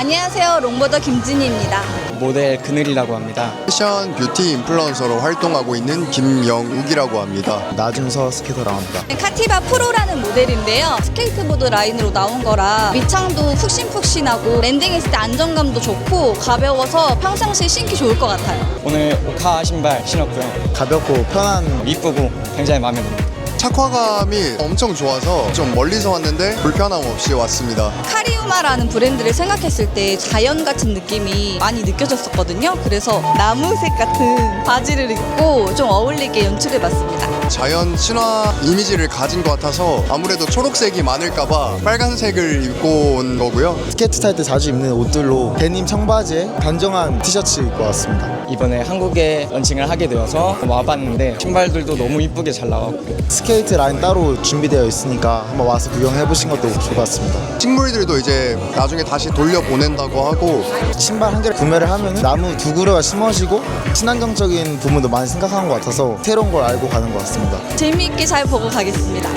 안녕하세요. 롱보더 김진희입니다. 모델 그늘이라고 합니다. 패션 뷰티 인플루언서로 활동하고 있는 김영욱이라고 합니다. 나중서 스케이터라고 합니다. 카티바 프로라는 모델인데요. 스케이트보드 라인으로 나온 거라 밑창도 푹신푹신하고 랜딩했을 때 안정감도 좋고 가벼워서 평상시에 신기 좋을 것 같아요. 오늘 오카 신발 신었고요. 가볍고 편한 이쁘고 굉장히 마음에 듭니다. 착화감이 엄청 좋아서 좀 멀리서 왔는데 불편함 없이 왔습니다. 카리우마라는 브랜드를 생각했을 때 자연 같은 느낌이 많이 느껴졌었거든요. 그래서 나무색 같은 바지를 입고 좀 어울리게 연출해 봤습니다. 자연 친화 이미지를 가진 것 같아서 아무래도 초록색이 많을까봐 빨간색을 입고 온 거고요. 스케이트 탈 때 자주 입는 옷들로 데님 청바지에 단정한 티셔츠 입고 왔습니다. 이번에 한국에 런칭을 하게 되어서 와봤는데 신발들도 너무 이쁘게 잘 나왔고 스케 이트 라인 따로 준비되어 있으니까 한번 와서 구경해 보신 것도 좋을 것 같습니다. 식물들도 이제 나중에 다시 돌려보낸다고 하고 신발 한 개를 구매를 하면 나무 두 그루가 심어지고 친환경적인 부분도 많이 생각하는 것 같아서 새로운 걸 알고 가는 것 같습니다. 재미있게 잘 보고 가겠습니다.